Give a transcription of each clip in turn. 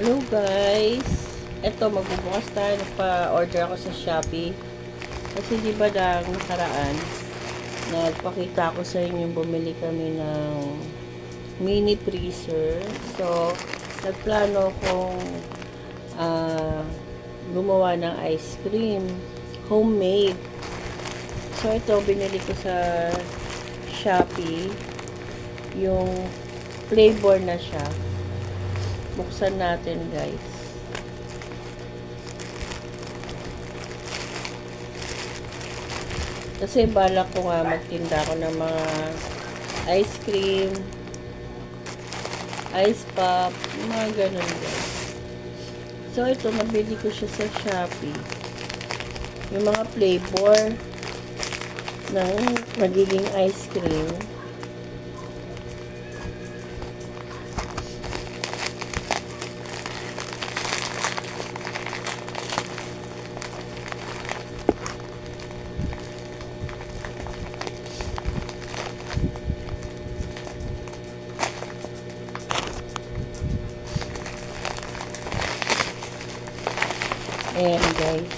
Hello guys! Ito, magbubukas tayo. Nagpa-order ako sa Shopee. Kasi di ba lang nakaraan, nagpakita ko sa inyo bumili kami ng mini freezer. So, nagplano akong ah, gumawa ng ice cream. Homemade. So, ito, binili ko sa Shopee. Yung flavor na siya buksan natin guys. Kasi balak ko nga magtinda ko ng mga ice cream ice pop mga ganun guys. So ito nabili ko siya sa Shopee. Yung mga flavor ng magiging ice cream Ayan guys.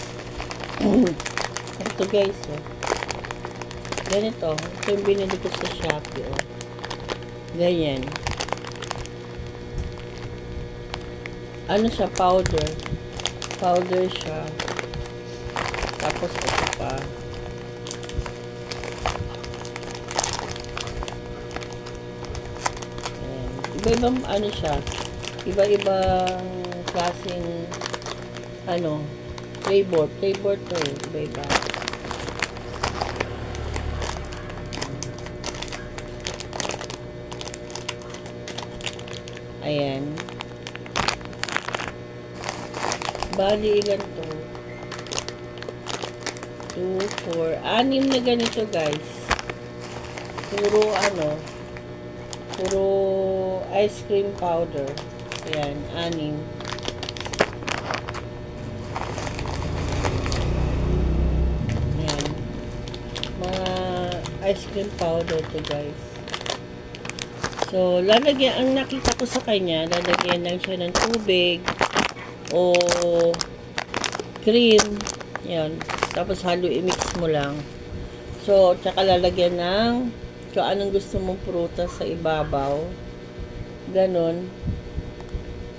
Ito guys oh. Ganito. Ito yung binili ko sa Shopee oh. Ganyan. Ano siya? Powder. Powder siya. Tapos ito pa. Iba-ibang ano siya. Iba-ibang klaseng ano, flavor. Flavor to eh. Ayan. Bali, ilan to? 2, 4, anim na ganito guys. Puro ano, puro ice cream powder. Ayan, anim. Ice cream powder to guys. So, lalagyan, ang nakita ko sa kanya, lalagyan lang siya ng tubig o cream. Yan. Tapos halo i-mix mo lang. So, tsaka lalagyan ng kung anong gusto mong prutas sa ibabaw. Ganon.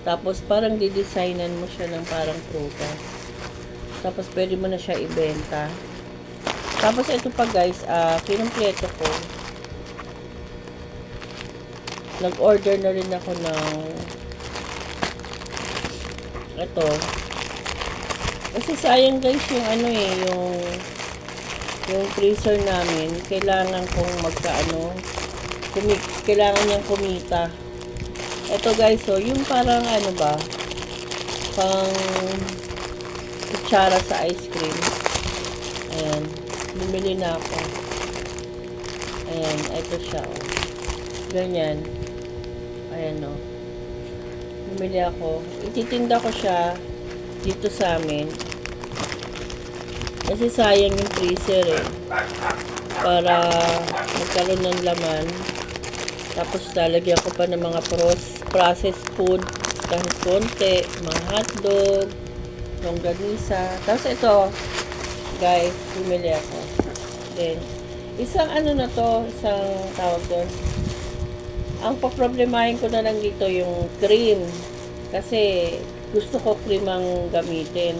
Tapos, parang didesignan mo siya ng parang prutas. Tapos, pwede mo na siya ibenta. Tapos, ito pa guys, ah, kinumpleto ko. Nag-order na rin ako ng ito. Kasi sayang guys yung ano eh, yung yung freezer namin, kailangan kong magkaano, kumi, kailangan niyang kumita. Ito guys, so yung parang ano ba, pang kutsara sa ice cream. Ayan, bumili na ako. Ayan, ito siya oh. Ganyan. Ayan o. Bumili ako. Ititinda ko siya dito sa amin. Kasi sayang yung freezer eh. Para magkaroon ng laman. Tapos lalagyan ko pa ng mga processed food. Kahit konti. Mga hotdog. Longganisa. Tapos ito, guys, bumili ako. Then, isang ano na to, isang tawag doon, ang paproblemahin ko na lang dito yung cream. Kasi gusto ko cream ang gamitin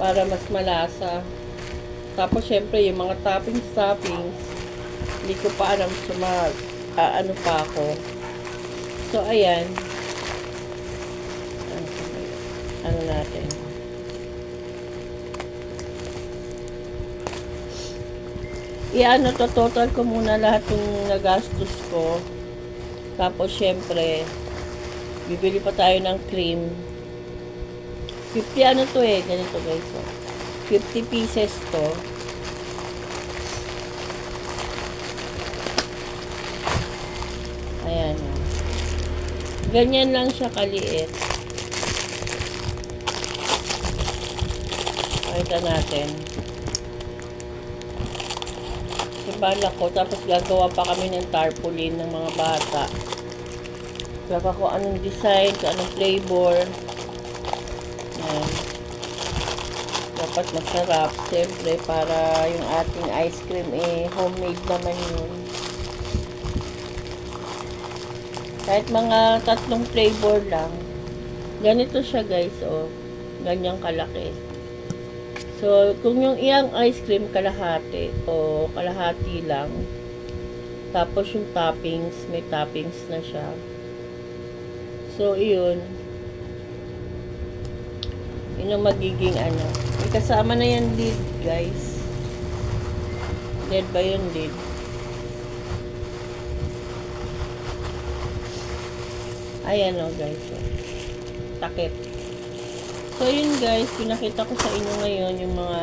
para mas malasa. Tapos syempre yung mga toppings toppings hindi ko pa alam sumag ah, ano pa ako. So ayan. Ano natin? I-ano to, total ko muna lahat yung nagastos ko. Tapos, syempre, bibili pa tayo ng cream. 50 ano to eh, ganito guys. Oh. 50 pieces to. Ayan. oh. Ganyan lang siya kaliit. Pakita natin. Balak ko, tapos gagawa pa kami ng tarpaulin ng mga bata. Baka kung anong design, anong flavor. Yan. Dapat masarap. Siyempre, para yung ating ice cream, eh, homemade naman yun. Kahit mga tatlong flavor lang. Ganito siya guys, oh. Ganyang kalaki. So, kung yung iyang ice cream kalahati o kalahati lang, tapos yung toppings, may toppings na siya. So, iyon. Yun ang magiging ano. May kasama na yan lid, guys. Lid ba yun lid? Ayan o, guys. Oh. Takip. So, yun guys. Pinakita ko sa inyo ngayon yung mga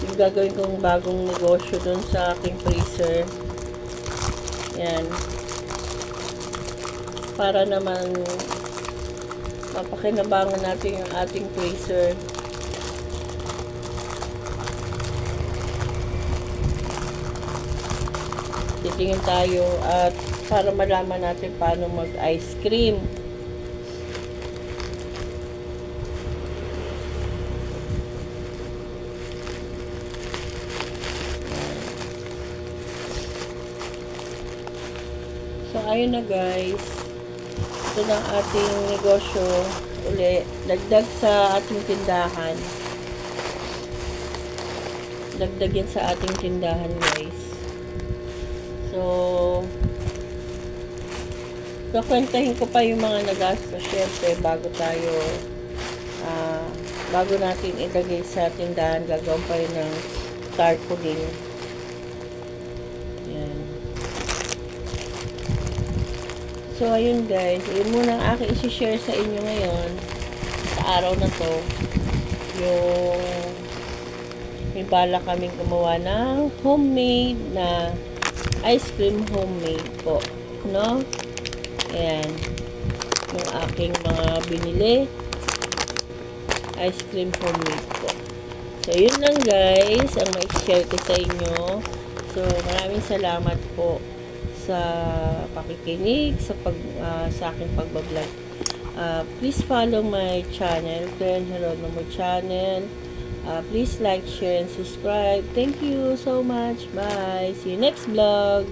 yung gagawin kong bagong negosyo dun sa aking freezer. Yan. Para naman mapakinabangan natin yung ating freezer. Titingin tayo at para malaman natin paano mag ice cream. Ayun na guys. Ito ang ating negosyo uli. Dagdag sa ating tindahan. Dagdag yan sa ating tindahan guys. So, kakwentahin ko pa yung mga nagastos syempre bago tayo ah, bago natin ilagay sa tindahan gagawin pa yun ng tarpaulin. So, ayun guys. Yun muna ang aking isi-share sa inyo ngayon. Sa araw na to. Yung may bala kaming gumawa ng homemade na ice cream homemade po. No? Ayan. Yung aking mga binili. Ice cream homemade po. So, yun lang guys. Ang may share ko sa inyo. So, maraming salamat po sa pakikinig sa pag ah, sa aking pagbablog. Uh, please follow my channel, Glenn Geronimo channel. Uh, please like, share, and subscribe. Thank you so much. Bye. See you next vlog.